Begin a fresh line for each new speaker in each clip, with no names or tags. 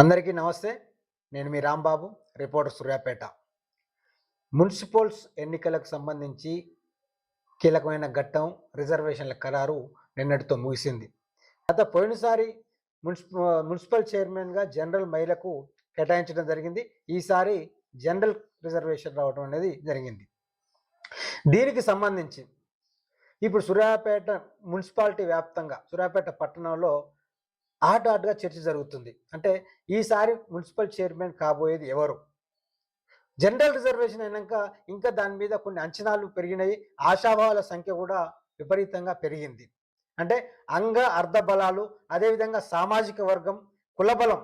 అందరికీ నమస్తే. నేను మీ రాంబాబు రిపోర్టర్ సూర్యాపేట. మున్సిపల్స్ ఎన్నికలకు సంబంధించి కీలకమైన ఘట్టం రిజర్వేషన్ల ఖరారు నిన్నటితో ముగిసింది. గత పోయినసారి మున్సిప మున్సిపల్ చైర్మన్గా జనరల్ మహిళకు కేటాయించడం జరిగింది. ఈసారి జనరల్ రిజర్వేషన్ రావడం అనేది జరిగింది. దీనికి సంబంధించి ఇప్పుడు సూర్యాపేట మున్సిపాలిటీ వ్యాప్తంగా సూర్యాపేట పట్టణంలో ఆట ఆటగా చర్చ జరుగుతుంది. అంటే ఈసారి మున్సిపల్ చైర్మన్ కాబోయేది ఎవరు? జనరల్ రిజర్వేషన్ అయినాక ఇంకా దాని మీద కొన్ని అంచనాలు పెరిగినాయి. ఆశాభావాల సంఖ్య కూడా విపరీతంగా పెరిగింది. అంటే అంగ అర్ధ బలాలు అదేవిధంగా సామాజిక వర్గం కులబలం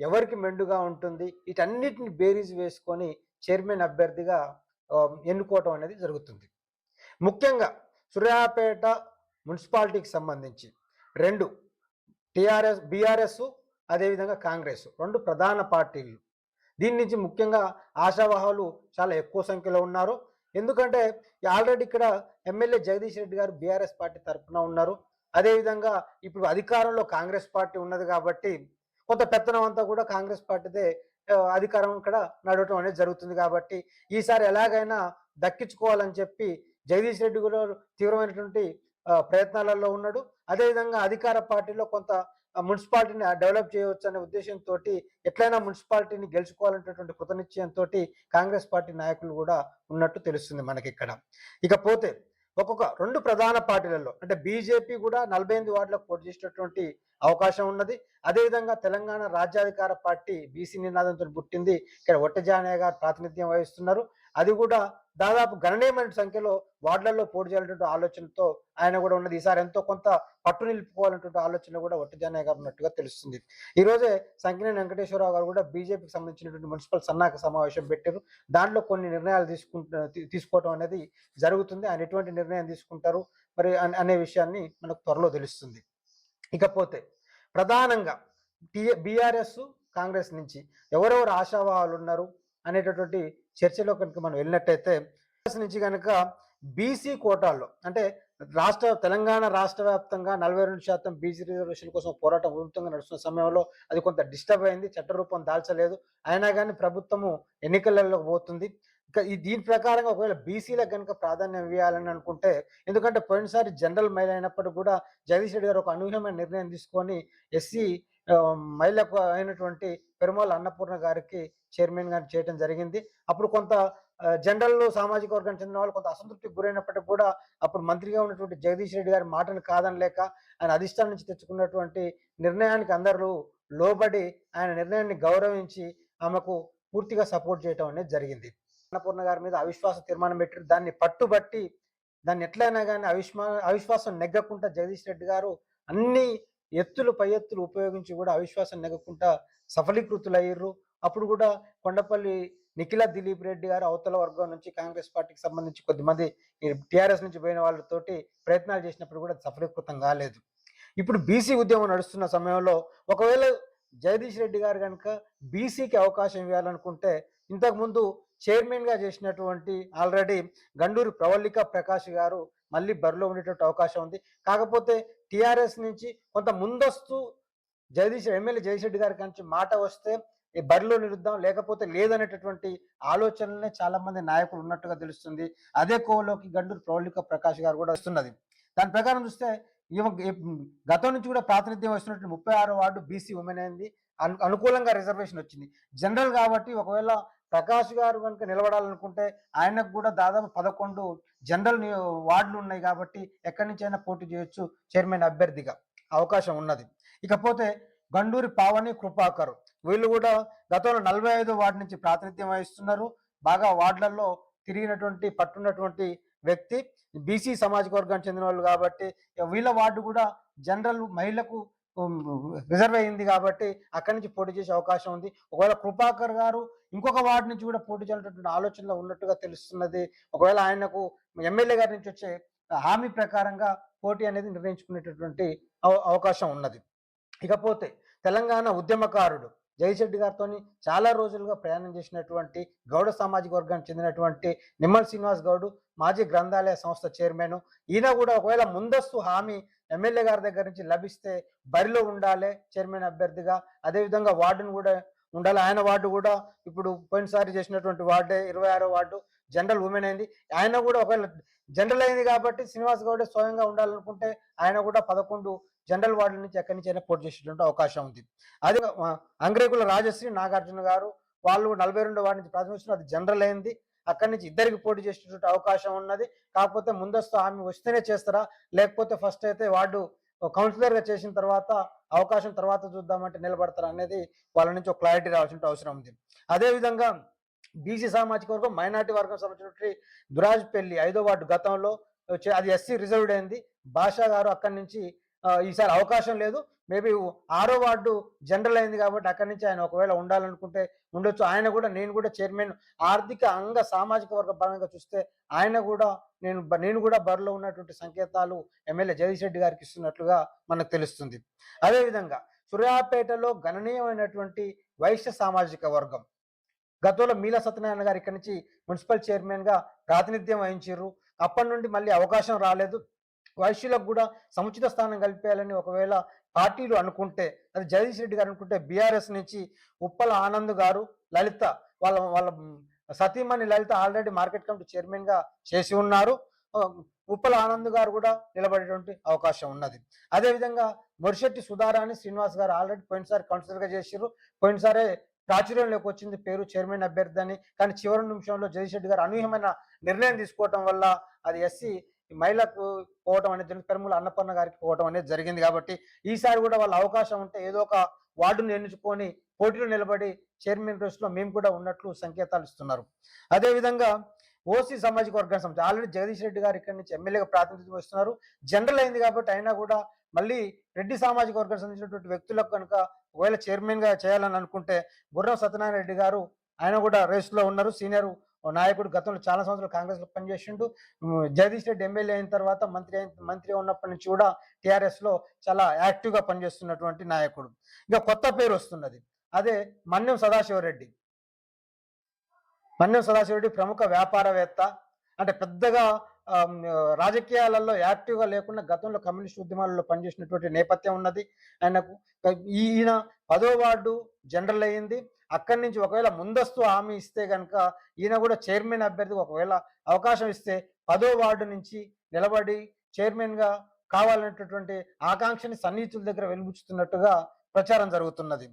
ఎవరికి మెండుగా ఉంటుంది? వీటన్నిటిని బేరీజ్ వేసుకొని చైర్మన్ అభ్యర్థిగా ఎన్నుకోవటం అనేది జరుగుతుంది. ముఖ్యంగా సూర్యాపేట మున్సిపాలిటీకి సంబంధించి రెండు టిఆర్ఎస్ బీఆర్ఎస్ అదేవిధంగా కాంగ్రెస్ రెండు ప్రధాన పార్టీలు. దీని నుంచి ముఖ్యంగా ఆశావాహాలు చాలా ఎక్కువ సంఖ్యలో ఉన్నారు. ఎందుకంటే ఆల్రెడీ ఇక్కడ ఎమ్మెల్యే జగదీష్ రెడ్డి గారు బీఆర్ఎస్ పార్టీ తరఫున ఉన్నారు. అదేవిధంగా ఇప్పుడు అధికారంలో కాంగ్రెస్ పార్టీ ఉన్నది కాబట్టి కొంత పెత్తనం అంతా కూడా కాంగ్రెస్ పార్టీదే అధికారం ఇక్కడ నడవటం అనేది జరుగుతుంది కాబట్టి ఈసారి ఎలాగైనా దక్కించుకోవాలని చెప్పి జగదీష్ రెడ్డి కూడా తీవ్రమైనటువంటి ప్రయత్నాలలో ఉన్నాడు. అదేవిధంగా అధికార పార్టీలో కొంత మున్సిపాలిటీని డెవలప్ చేయవచ్చు అనే ఉద్దేశంతో ఎట్లయినా మున్సిపాలిటీని గెలుచుకోవాలనేటువంటి కృతనిశ్చయంతో కాంగ్రెస్ పార్టీ నాయకులు కూడా ఉన్నట్టు తెలుస్తుంది మనకి ఇక్కడ ఇకపోతే ఒక్కొక్క రెండు ప్రధాన పార్టీలలో అంటే బీజేపీ కూడా నలభై ఎనిమిది వార్డులకు పోటీ చేసేటటువంటి అవకాశం ఉన్నది. అదేవిధంగా తెలంగాణ రాజ్యాధికార పార్టీ బీసీ నినాదంతో పుట్టింది. ఇక్కడ ఒట్టజానయ్య గారు ప్రాతినిధ్యం వహిస్తున్నారు. అది కూడా దాదాపు గణనీయమైన సంఖ్యలో వార్డులలో పోటీ చేయాలనేటువంటి ఆలోచనతో ఆయన కూడా ఉన్నది. ఈసారి ఎంతో కొంత పట్టు నిలుపుకోవాలనేటువంటి ఆలోచన కూడా ఒట్టజానయ్య గారు ఉన్నట్టుగా తెలుస్తుంది. ఈ రోజే సంకినేని వెంకటేశ్వరరావు గారు కూడా బీజేపీకి సంబంధించినటువంటి మున్సిపల్ సన్నాహక సమావేశం పెట్టారు. దాంట్లో కొన్ని నిర్ణయాలు తీసుకుంటు తీసుకోవడం అనేది జరుగుతుంది. ఆయన ఎటువంటి నిర్ణయం తీసుకుంటారు మరి అనే- అనే విషయాన్ని మనకు త్వరలో తెలుస్తుంది. ఇకపోతే ప్రధానంగా టీ బీఆర్ఎస్ కాంగ్రెస్ నుంచి ఎవరెవరు ఆశావాహాలు ఉన్నారు అనేటటువంటి చర్చలో కనుక మనం వెళ్ళినట్టయితే నుంచి కనుక బీసీ కోటాల్లో అంటే రాష్ట్ర తెలంగాణ రాష్ట్ర వ్యాప్తంగా నలభై రెండు శాతం బీసీ రిజర్వేషన్ కోసం పోరాటం ఉధృతంగా నడుస్తున్న సమయంలో అది కొంత డిస్టర్బ్ అయింది చట్టరూపం దాల్చలేదు. అయినా కానీ ప్రభుత్వము ఎన్నికలలోకి పోతుంది. ఇంకా ఈ దీని ప్రకారంగా ఒకవేళ బీసీలకు కనుక ప్రాధాన్యం ఇవ్వాలని అనుకుంటే ఎందుకంటే పోయినసారి జనరల్ మైల్ అయినప్పటికీ కూడా జగదీష్ రెడ్డి గారు ఒక అనూహ్యమైన నిర్ణయం తీసుకొని ఎస్సీ మహిళకు అయినటువంటి పెరుమాల అన్నపూర్ణ గారికి చైర్మన్ గారిని చేయడం జరిగింది. అప్పుడు కొంత జనరల్ సామాజిక వర్గానికి చెందిన వాళ్ళు కొంత అసంతృప్తికి గురైనప్పటికీ కూడా అప్పుడు మంత్రిగా ఉన్నటువంటి జగదీష్ రెడ్డి గారి మాటను కాదనలేక ఆయన అధిష్టానం నుంచి తెచ్చుకున్నటువంటి నిర్ణయానికి అందరూ లోబడి ఆయన నిర్ణయాన్ని గౌరవించి ఆమెకు పూర్తిగా సపోర్ట్ చేయడం అనేది జరిగింది. అన్నపూర్ణ గారి మీద అవిశ్వాస తీర్మానం పెట్టారు. దాన్ని పట్టుబట్టి దాన్ని ఎట్లయినా కానీ అవిశ్వా అవిశ్వాసం నెగ్గకుండా జగదీష్ రెడ్డి గారు అన్ని ఎత్తులు పై ఎత్తులు ఉపయోగించి కూడా అవిశ్వాసం నెగకుండా సఫలీకృతులయ్యారు అప్పుడు కూడా కొండపల్లి నిఖిల దిలీప్ రెడ్డి గారు అవతల వర్గం నుంచి కాంగ్రెస్ పార్టీకి సంబంధించి కొద్దిమంది టీఆర్ఎస్ నుంచి పోయిన వాళ్ళతోటి ప్రయత్నాలు చేసినప్పుడు కూడా సఫలీకృతం కాలేదు. ఇప్పుడు బీసీ ఉద్యమం నడుస్తున్న సమయంలో ఒకవేళ జగదీష్ రెడ్డి గారు కనుక బీసీకి అవకాశం ఇవ్వాలనుకుంటే ఇంతకుముందు చైర్మన్గా చేసినటువంటి ఆల్రెడీ గండూరి ప్రవల్లిక ప్రకాష్ గారు మళ్ళీ బరిలో ఉండేటువంటి అవకాశం ఉంది. కాకపోతే టీఆర్ఎస్ నుంచి కొంత ముందస్తు జగదీష్ ఎమ్మెల్యే జగదీష్ గారి నుంచి మాట వస్తే ఈ బరిలో నిలుద్దాం లేకపోతే లేదనేటటువంటి ఆలోచనలనే చాలా మంది నాయకులు ఉన్నట్టుగా తెలుస్తుంది. అదే కోవలోకి గండూరు ప్రౌళిక ప్రకాష్ గారు కూడా వస్తున్నది. దాని ప్రకారం చూస్తే ఈ గతం నుంచి కూడా ప్రాతినిధ్యం వస్తున్నట్టు ముప్పై ఆరో వార్డు బీసీ ఉమెన్ అయింది. అనుకూలంగా రిజర్వేషన్ వచ్చింది. జనరల్ కాబట్టి ఒకవేళ ప్రకాష్ గారు కనుక నిలబడాలనుకుంటే ఆయనకు కూడా దాదాపు పదకొండు జనరల్ వార్డులు ఉన్నాయి కాబట్టి ఎక్కడి నుంచి అయినా పోటీ చేయొచ్చు చైర్మన్ అభ్యర్థిగా అవకాశం ఉన్నది. ఇకపోతే గండూరి పావని కృపాకర్ వీళ్ళు కూడా గతంలో నలభై ఐదు వార్డు నుంచి ప్రాతినిధ్యం వహిస్తున్నారు. బాగా వార్డులలో తిరిగినటువంటి పట్టున్నటువంటి వ్యక్తి. బీసీ సమాజ వర్గానికి చెందిన వాళ్ళు కాబట్టి వీళ్ళ వార్డు కూడా జనరల్ మహిళకు రిజర్వ్ అయింది కాబట్టి అక్కడి నుంచి పోటీ చేసే అవకాశం ఉంది. ఒకవేళ కృపాకర్ గారు ఇంకొక వార్డు నుంచి కూడా పోటీ చేయాలన్నటువంటి ఆలోచనలో ఉన్నట్టుగా తెలుస్తున్నది. ఒకవేళ ఆయనకు ఎమ్మెల్యే గారి నుంచి వచ్చే హామీ ప్రకారంగా పోటీ అనేది నిర్ణయించుకునేటటువంటి అవ- అవకాశం ఉన్నది. ఇకపోతే తెలంగాణ ఉద్యమకారుడు జయశెడ్డి గారితో చాలా రోజులుగా ప్రయాణం చేసినటువంటి గౌడ సామాజిక వర్గానికి చెందినటువంటి నిమ్మల్ శ్రీనివాస్ గౌడ్ మాజీ గ్రంథాలయ సంస్థ చైర్మన్. ఈయన కూడా ఒకవేళ ముందస్తు హామీ ఎమ్మెల్యే గారి దగ్గర నుంచి లభిస్తే బరిలో ఉండాలి చైర్మన్ అభ్యర్థిగా. అదేవిధంగా వార్డును కూడా ఉండాలి. ఆయన వార్డు కూడా ఇప్పుడు పోయినసారి చేసినటువంటి వార్డే ఇరవై ఆరో వార్డు జనరల్ ఉమెన్ అయింది. ఆయన కూడా ఒకవేళ జనరల్ అయింది కాబట్టి శ్రీనివాస్ గౌడే స్వయంగా ఉండాలనుకుంటే ఆయన కూడా పదకొండు జనరల్ వార్డుల నుంచి ఎక్కడి నుంచి అయినా పోటీ చేసేటువంటి అవకాశం ఉంది. అదే అంగ్రేకుల రాజశ్రీ నాగార్జున గారు వాళ్ళు నలభై రెండు వార్డు నుంచి ప్రాతినిధ్యం అది జనరల్ అయింది. అక్కడి నుంచి ఇద్దరికి పోటీ చేసేటువంటి అవకాశం ఉన్నది. కాకపోతే ముందస్తు ఆమె వస్తేనే చేస్తారా? లేకపోతే ఫస్ట్ అయితే వార్డు కౌన్సిలర్గా చేసిన తర్వాత అవకాశం తర్వాత చూద్దామంటే నిలబడతారా అనేది వాళ్ళ నుంచి ఒక క్లారిటీ రావాల్సిన అవసరం ఉంది. అదేవిధంగా బీసీ సామాజిక వర్గం మైనార్టీ వర్గం సంబంధించినటువంటి దురాజ్ పెళ్ళి ఐదో వార్డు గతంలో వచ్చే- అది ఎస్సీ రిజర్వ్డ్ అయింది. భాషా గారు అక్కడి నుంచి ఈసారి అవకాశం లేదు. మేబీ ఆరో వార్డు జనరల్ అయింది కాబట్టి అక్కడి నుంచి ఆయన ఒకవేళ ఉండాలనుకుంటే ఉండొచ్చు. ఆయన కూడా నేను కూడా చైర్మన్. ఆర్థిక అంగ సామాజిక వర్గ పరంగా చూస్తే ఆయన కూడా నేను నేను కూడా బరిలో ఉన్నటువంటి సంకేతాలు ఎమ్మెల్యే జగదీష్ రెడ్డి గారికి ఇస్తున్నట్లుగా మనకు తెలుస్తుంది. అదేవిధంగా సూర్యాపేటలో గణనీయమైనటువంటి వైశ్య సామాజిక వర్గం. గతంలో మీల సత్యనారాయణ గారు ఇక్కడి నుంచి మున్సిపల్ చైర్మన్గా ప్రాతినిధ్యం వహించారు అప్పటి నుండి మళ్ళీ అవకాశం రాలేదు. వైశ్యులకు కూడా సముచిత స్థానం కల్పేయాలని ఒకవేళ పార్టీలు అనుకుంటే అది జగదీష్ రెడ్డి గారు అనుకుంటే బీఆర్ఎస్ నుంచి ఉప్పల ఆనంద్ గారు లలిత వాళ్ళ వాళ్ళ సతీమణి లలిత ఆల్రెడీ మార్కెట్ కమిటీ చైర్మన్గా చేసి ఉన్నారు. ఉప్పల ఆనంద్ గారు కూడా నిలబడేటువంటి అవకాశం ఉన్నది. అదేవిధంగా మురిశెట్టి సుధారాణి శ్రీనివాస్ గారు ఆల్రెడీ పోయినసారి కౌన్సిలర్గా చేసారు పోయినసారే ప్రాచుర్యంలోకి వచ్చింది పేరు చైర్మన్ అభ్యర్థి అని కానీ చివరి నిమిషంలో జగదీష్ రెడ్డి గారు అనూహ్యమైన నిర్ణయం తీసుకోవటం వల్ల అది ఎస్సీ మహిళకు పోవటం అనేది జరిగింది పెరుమూల అన్నపూర్ణ గారికి పోవటం అనేది జరిగింది కాబట్టి ఈసారి కూడా వాళ్ళ అవకాశం ఉంటే ఏదో ఒక వార్డును ఎన్నుకొని పోటీలో నిలబడి చైర్మన్ రేస్లో మేము కూడా ఉన్నట్లు సంకేతాలు ఇస్తున్నారు. అదేవిధంగా ఓసీ సామాజిక వర్గానికి సంబంధించి ఆల్రెడీ జగదీష్ రెడ్డి గారు ఇక్కడి నుంచి ఎమ్మెల్యేగా ప్రాతినిధ్యం వస్తున్నారు జనరల్ అయింది కాబట్టి అయినా కూడా మళ్ళీ రెడ్డి సామాజిక వర్గానికి సంబంధించినటువంటి వ్యక్తులకు కనుక ఒకవేళ చైర్మన్గా చేయాలని అనుకుంటే గుర్రం సత్యనారాయణ రెడ్డి గారు ఆయన కూడా రేసులో ఉన్నారు. సీనియర్ నాయకుడు గతంలో చాలా సంవత్సరాలు కాంగ్రెస్లో పనిచేసిండు జగదీష్ రెడ్డి ఎమ్మెల్యే అయిన తర్వాత మంత్రి అయిన మంత్రి ఉన్నప్పటి నుంచి కూడా టిఆర్ఎస్లో చాలా యాక్టివ్గా పనిచేస్తున్నటువంటి నాయకుడు. ఇంకా కొత్త పేరు వస్తున్నది. అదే మన్యం సదాశివరెడ్డి మన్యం సదాశివరెడ్డి ప్రముఖ వ్యాపారవేత్త. అంటే పెద్దగా రాజకీయాలలో యాక్టివ్గా లేకుండా గతంలో కమ్యూనిస్ట్ ఉద్యమాలలో పనిచేసినటువంటి నేపథ్యం ఉన్నది. ఆయనకు ఈయన పదో వార్డు జనరల్ అయ్యింది అక్కడి నుంచి ఒకవేళ ముందస్తు హామీ ఇస్తే కనుక ఈయన కూడా చైర్మన్ అభ్యర్థికి ఒకవేళ అవకాశం ఇస్తే పదో వార్డు నుంచి నిలబడి చైర్మన్గా కావాలనేటటువంటి ఆకాంక్షని సన్నిహితుల దగ్గర వెలుగుచుతున్నట్టుగా ప్రచారం జరుగుతున్నది.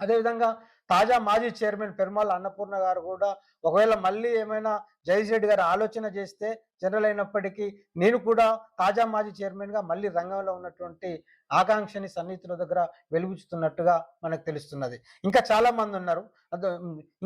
అదేవిధంగా తాజా మాజీ చైర్మన్ పెరుమాల అన్నపూర్ణ గారు కూడా ఒకవేళ మళ్ళీ ఏమైనా జగదీష్ రెడ్డి గారు ఆలోచన చేస్తే జనరల్ అయినప్పటికీ నేను కూడా తాజా మాజీ చైర్మన్గా మళ్ళీ రంగంలో ఉన్నటువంటి ఆకాంక్షని సన్నిహితుల దగ్గర వెలుగుచుతున్నట్టుగా మనకు తెలుస్తున్నది. ఇంకా చాలామంది ఉన్నారు.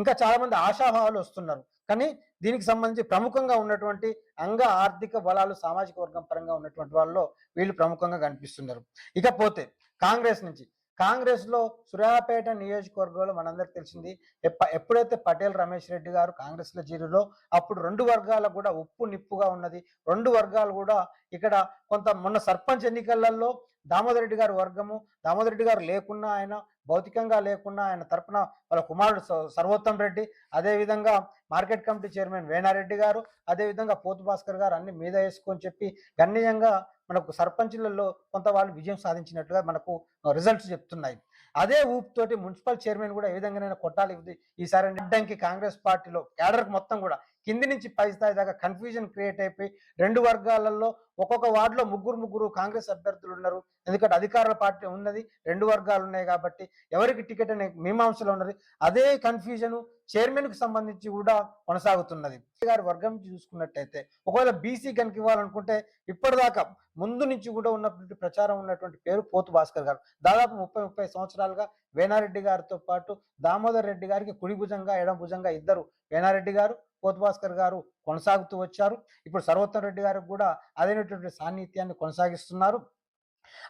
ఇంకా చాలామంది ఆశాభావాలు వస్తున్నారు. కానీ దీనికి సంబంధించి ప్రముఖంగా ఉన్నటువంటి అంగ ఆర్థిక బలాలు సామాజిక వర్గం పరంగా ఉన్నటువంటి వాళ్ళలో వీళ్ళు ప్రముఖంగా కనిపిస్తున్నారు. ఇకపోతే కాంగ్రెస్ నుంచి కాంగ్రెస్లో సూర్యాపేట నియోజకవర్గంలో మనందరికి తెలిసింది ఎప్ప- ఎప్పుడైతే పటేల్ రమేష్ రెడ్డి గారు కాంగ్రెస్లో అప్పుడు రెండు వర్గాలకు కూడా ఉప్పు నిప్పుగా ఉన్నది. రెండు వర్గాలు కూడా ఇక్కడ కొంత మొన్న సర్పంచ్ ఎన్నికలలో దామోదర్ రెడ్డి గారి వర్గము దామోదర్ రెడ్డి గారు లేకున్నా ఆయన భౌతికంగా లేకున్నా ఆయన తరపున వాళ్ళ కుమారుడు స- సర్వోత్తం రెడ్డి అదేవిధంగా మార్కెట్ కమిటీ చైర్మన్ వేణారెడ్డి గారు అదే విధంగా పోతు భాస్కర్ గారు అన్ని మీద వేసుకొని చెప్పి గణనీయంగా మనకు సర్పంచులలో కొంత వాళ్ళు విజయం సాధించినట్టుగా మనకు రిజల్ట్స్ చెప్తున్నాయి. అదే ఊపుతోటి మున్సిపల్ చైర్మన్ కూడా ఏ విధంగానైనా కొట్టాలి. ఈసారి అడ్డంకి కాంగ్రెస్ పార్టీలో క్యాడర్ మొత్తం కూడా కింది నుంచి పై స్థాయి దాకా కన్ఫ్యూజన్ క్రియేట్ అయిపోయి రెండు వర్గాలలో ఒక్కొక్క వార్డులో ముగ్గురు ముగ్గురు కాంగ్రెస్ అభ్యర్థులు ఉన్నారు. ఎందుకంటే అధికారుల పార్టీ ఉన్నది రెండు వర్గాలు ఉన్నాయి కాబట్టి ఎవరికి టికెట్ అనే మీమాంసలో ఉన్నది అదే కన్ఫ్యూజన్ చైర్మన్కు సంబంధించి కూడా కొనసాగుతున్నది. గారి వర్గం నుంచి చూసుకున్నట్టయితే ఒకవేళ బీసీ కనుక ఇవ్వాలనుకుంటే ఇప్పటిదాకా ముందు నుంచి కూడా ఉన్నటువంటి ప్రచారం ఉన్నటువంటి పేరు పోతు భాస్కర్ గారు. దాదాపు ముప్పై ముప్పై సంవత్సరాలుగా వేనారెడ్డి గారితో పాటు దామోదర్ రెడ్డి గారికి కుడి భుజంగా ఎడం భుజంగా ఇద్దరు వేనారెడ్డి గారు కోతభాస్కర్ గారు కొనసాగుతూ వచ్చారు. ఇప్పుడు సర్వోత్తమ్ రెడ్డి గారికి కూడా అదైనటువంటి సాన్నిధ్యాన్ని కొనసాగిస్తున్నారు.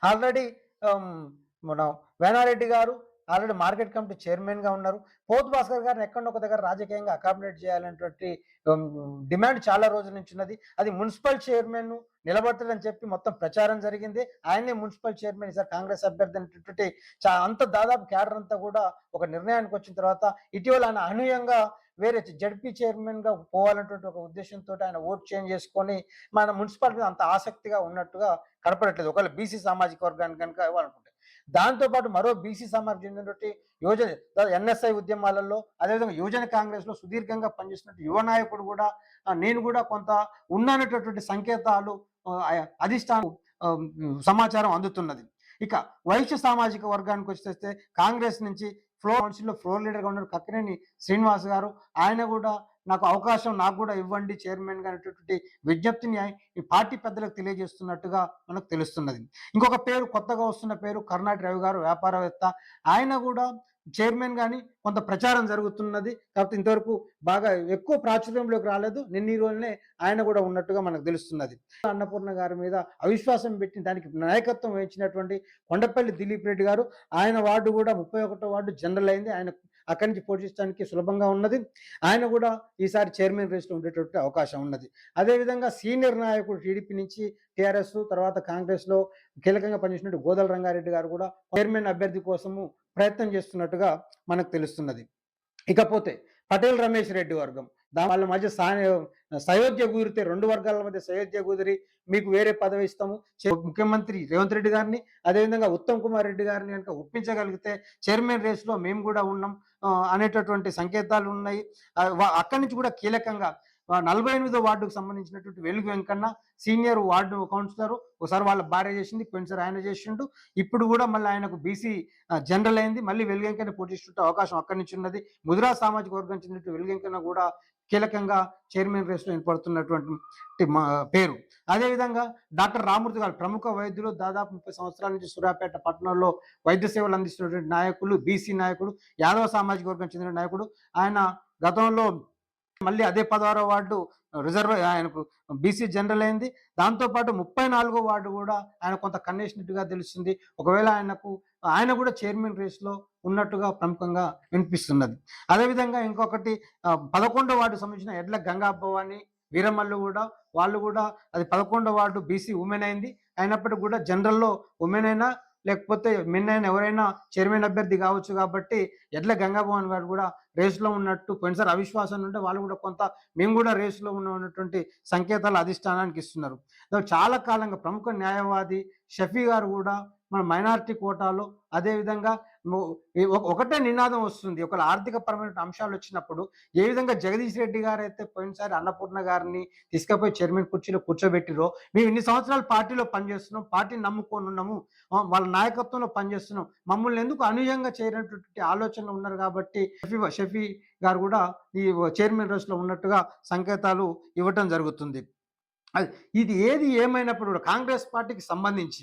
ఆల్రెడీ మన వేనారెడ్డి గారు ఆల్రెడీ మార్కెట్ కమిటీ చైర్మన్గా ఉన్నారు. పోత్ భాస్కర్ గారిని ఎక్కడో ఒక దగ్గర రాజకీయంగా అకామిడేట్ చేయాలనేటువంటి డిమాండ్ చాలా రోజుల నుంచి ఉన్నది. అది మున్సిపల్ చైర్మన్ నిలబడతాడని చెప్పి మొత్తం ప్రచారం జరిగింది. ఆయనే మున్సిపల్ చైర్మన్ సార్ కాంగ్రెస్ అభ్యర్థి అనేటువంటి చా- అంత దాదాపు క్యాడర్ అంతా కూడా ఒక నిర్ణయానికి వచ్చిన తర్వాత ఇటీవల ఆయన అనూయంగా వేరే జడ్పీ చైర్మన్గా పోవాలన్నటువంటి ఒక ఉద్దేశంతో ఆయన ఓట్ చేంజ్ చేసుకొని మన మున్సిపాలిటీ మీద అంత ఆసక్తిగా ఉన్నట్టుగా కనపడట్లేదు. ఒకవేళ బీసీ సామాజిక వర్గానికి కనుక ఇవ్వాలనుకుంటే. దాంతోపాటు మరో బీసీ సామాజిక చెందినటువంటి యువజన ఎన్ఎస్ఐ ఉద్యమాలలో అదేవిధంగా యువజన కాంగ్రెస్లో సుదీర్ఘంగా పనిచేసినట్టు యువ నాయకుడు కూడా నేను కూడా కొంత ఉన్నానటువంటి సంకేతాలు అధిష్టానం సమాచారం అందుతున్నది. ఇక వైశ్య సామాజిక వర్గానికి వచ్చేస్తే కాంగ్రెస్ నుంచి ఫ్లోర్ కౌన్సిల్లో ఫ్లోర్ లీడర్గా ఉన్నారు కక్కినేని శ్రీనివాస్ గారు. ఆయన కూడా నాకు అవకాశం నాకు కూడా ఇవ్వండి చైర్మన్గా అనేటటువంటి విజ్ఞప్తిని ఈ పార్టీ పెద్దలకు తెలియజేస్తున్నట్టుగా మనకు తెలుస్తున్నది. ఇంకొక పేరు కొత్తగా వస్తున్న పేరు కర్ణాటి రవి గారు వ్యాపారవేత్త. ఆయన కూడా చైర్మన్ కానీ కొంత ప్రచారం జరుగుతున్నది. కాకపోతే ఇంతవరకు బాగా ఎక్కువ ప్రాచుర్యంలోకి రాలేదు. నిన్న ఈ రోజునే ఆయన కూడా ఉన్నట్టుగా మనకు తెలుస్తున్నది. అన్నపూర్ణ గారి మీద అవిశ్వాసం పెట్టి దానికి నాయకత్వం వహించినటువంటి కొండపల్లి దిలీప్ రెడ్డి గారు ఆయన వార్డు కూడా ముప్పై ఒకటో వార్డు జనరల్ అయింది. ఆయన అక్కడి నుంచి పోషించడానికి సులభంగా ఉన్నది. ఆయన కూడా ఈసారి చైర్మన్ రేస్లో ఉండేటటువంటి అవకాశం ఉన్నది. అదేవిధంగా సీనియర్ నాయకుడు టీడీపీ నుంచి టీఆర్ఎస్ తర్వాత కాంగ్రెస్లో కీలకంగా పనిచేసినట్టు గోదల రంగారెడ్డి గారు కూడా చైర్మన్ అభ్యర్థి కోసము ప్రయత్నం చేస్తున్నట్టుగా మనకు తెలుస్తున్నది. ఇకపోతే పటేల్ రమేష్ రెడ్డి వర్గం దాని వాళ్ళ మధ్య సా- సయోధ్య కుదిరితే రెండు వర్గాల మధ్య సయోధ్య కుదిరి మీకు వేరే పదవి ఇస్తాము. ముఖ్యమంత్రి రేవంత్ రెడ్డి గారిని అదేవిధంగా ఉత్తమ్ కుమార్ రెడ్డి గారిని కనుక ఒప్పించగలిగితే చైర్మన్ రేస్లో మేము కూడా ఉన్నాం. అనేటటువంటి సంకేతాలు ఉన్నాయి. అక్కడి నుంచి కూడా కీలకంగా నలభై ఎనిమిదో వార్డుకు సంబంధించినటువంటి వెలుగు వెంకన్న సీనియర్ వార్డు కౌన్సిలర్. ఒకసారి వాళ్ళ భార్య చేసింది పోయినసారి ఆయన చేసిండు. ఇప్పుడు కూడా మళ్ళీ ఆయనకు బీసీ జనరల్ అయింది. మళ్ళీ వెలుగు వెంకన్న పోటీ అవకాశం అక్కడి నుంచి ఉన్నది. ముదిరా సామాజిక వర్గం చెందినట్టు వెలుగు వెంకన్న కూడా కీలకంగా చైర్మన్ రేస్లో ఏర్పడుతున్నటువంటి మా పేరు. అదేవిధంగా డాక్టర్ రామూర్తి గారు ప్రముఖ వైద్యులు దాదాపు ముప్పై సంవత్సరాల నుంచి సూర్యాపేట పట్టణంలో వైద్య సేవలు అందిస్తున్నటువంటి నాయకులు బీసీ నాయకుడు యాదవ సామాజిక వర్గం చెందిన నాయకుడు. ఆయన గతంలో మళ్ళీ అదే పదహారో వార్డు రిజర్వ్ ఆయనకు బీసీ జనరల్ అయింది. దాంతోపాటు ముప్పై నాలుగో వార్డు కూడా ఆయన కొంత కన్నేసినట్టుగా తెలుస్తుంది. ఒకవేళ ఆయనకు ఆయన కూడా చైర్మన్ రేస్లో ఉన్నట్టుగా ప్రముఖంగా వినిపిస్తున్నది. అదేవిధంగా ఇంకొకటి పదకొండో వార్డు సంబంధించిన ఎడ్ల గంగా భవాని వీరమల్లు కూడా వాళ్ళు కూడా అది పదకొండో వార్డు బీసీ ఉమెన్ అయింది. అయినప్పటికీ కూడా జనరల్లో ఉమెన్ అయినా లేకపోతే మెన్ ఎవరైనా చైర్మన్ అభ్యర్థి కావచ్చు కాబట్టి ఎడ్ల గంగాభవన్ గారు కూడా రేసులో ఉన్నట్టు పోయినసారి అవిశ్వాసం ఉంటే వాళ్ళు కూడా కొంత మేము కూడా రేసులో ఉన్న ఉన్నటువంటి సంకేతాలు అధిష్టానానికి ఇస్తున్నారు. చాలా కాలంగా ప్రముఖ న్యాయవాది షఫీ గారు కూడా మన మైనారిటీ కోటాలో అదేవిధంగా ఒకటే నినాదం వస్తుంది. ఒక ఆర్థిక పరమైన అంశాలు వచ్చినప్పుడు ఏ విధంగా జగదీష్ రెడ్డి గారు అయితే పోయినసారి అన్నపూర్ణ గారిని తీసుకపోయి చైర్మన్ కుర్చీలో కూర్చోబెట్టిరో మేము ఇన్ని సంవత్సరాలు పార్టీలో పనిచేస్తున్నాం పార్టీని నమ్ముకొని ఉన్నాము వాళ్ళ నాయకత్వంలో పనిచేస్తున్నాం మమ్మల్ని ఎందుకు అనుయంగా చేరినటువంటి ఆలోచనలు ఉన్నారు కాబట్టి షఫీ షఫీ గారు కూడా ఈ చైర్మన్ రేస్లో ఉన్నట్టుగా సంకేతాలు ఇవ్వటం జరుగుతుంది. అది ఇది ఏది ఏమైనప్పుడు కూడా కాంగ్రెస్ పార్టీకి సంబంధించి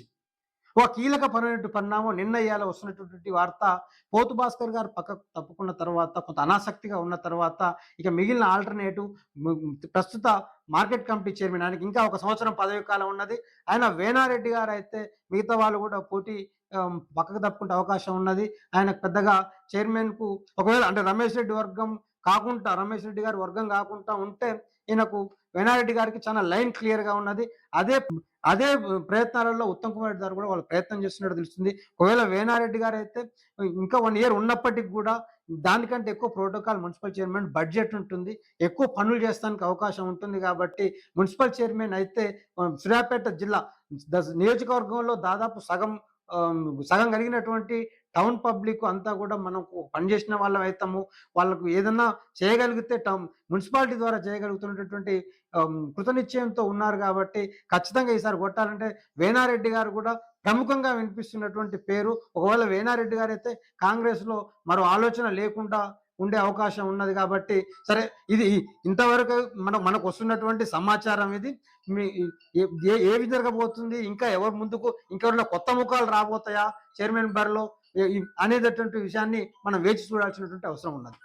ఒక కీలక పరమైన పరిణామం నిన్న ఇవాళ వస్తున్నటువంటి వార్త. పోతు భాస్కర్ గారు పక్కకు తప్పుకున్న తర్వాత కొంత అనాసక్తిగా ఉన్న తర్వాత ఇక మిగిలిన ఆల్టర్నేటివ్ ప్రస్తుత మార్కెట్ కమిటీ చైర్మన్ ఆయనకి ఇంకా ఒక సంవత్సరం పదవి కాలం ఉన్నది. ఆయన వేణారెడ్డి గారు అయితే మిగతా వాళ్ళు కూడా పోటీ పక్కకు తప్పుకుంటే అవకాశం ఉన్నది. ఆయన పెద్దగా చైర్మన్కు ఒకవేళ అంటే రమేష్ రెడ్డి వర్గం కాకుండా రమేష్ రెడ్డి గారి వర్గం కాకుండా ఉంటే ఈయనకు వేనారెడ్డి గారికి చాలా లైన్ క్లియర్గా ఉన్నది. అదే అదే ప్రయత్నాలలో ఉత్తమ్ కుమార్ రెడ్డి గారు కూడా వాళ్ళు ప్రయత్నం చేస్తున్నట్టు తెలుస్తుంది. ఒకవేళ వేణారెడ్డి గారు అయితే ఇంకా వన్ ఇయర్ ఉన్నప్పటికీ కూడా దానికంటే ఎక్కువ ప్రోటోకాల్ మున్సిపల్ చైర్మన్ బడ్జెట్ ఉంటుంది. ఎక్కువ పనులు చేస్తానికి అవకాశం ఉంటుంది కాబట్టి మున్సిపల్ చైర్మన్ అయితే సూర్యాపేట జిల్లా నియోజకవర్గంలో దాదాపు సగం సగం కలిగినటువంటి టౌన్ పబ్లిక్ అంతా కూడా మనకు పనిచేసిన వాళ్ళం అవుతాము వాళ్ళకు ఏదన్నా చేయగలిగితే టౌన్ మున్సిపాలిటీ ద్వారా చేయగలుగుతున్నటువంటి కృతనిశ్చయంతో ఉన్నారు కాబట్టి ఖచ్చితంగా ఈసారి కొట్టాలంటే వేణారెడ్డి గారు కూడా ప్రముఖంగా వినిపిస్తున్నటువంటి పేరు. ఒకవేళ వేణారెడ్డి గారు అయితే కాంగ్రెస్లో మరో ఆలోచన లేకుండా ఉండే అవకాశం ఉన్నది కాబట్టి సరే ఇది ఇంతవరకు మన మనకు వస్తున్నటువంటి సమాచారం ఇది. మీ ఏ- ఏ- జరగబోతుంది? విధంగా పోతుంది ఇంకా ఎవరు ముందుకు ఇంకెవరిలో కొత్త ముఖాలు రాబోతాయా? చైర్మన్ బరిలో అనేటటువంటి విషయాన్ని మనం వేచి చూడాల్సినటువంటి అవసరం ఉన్నది.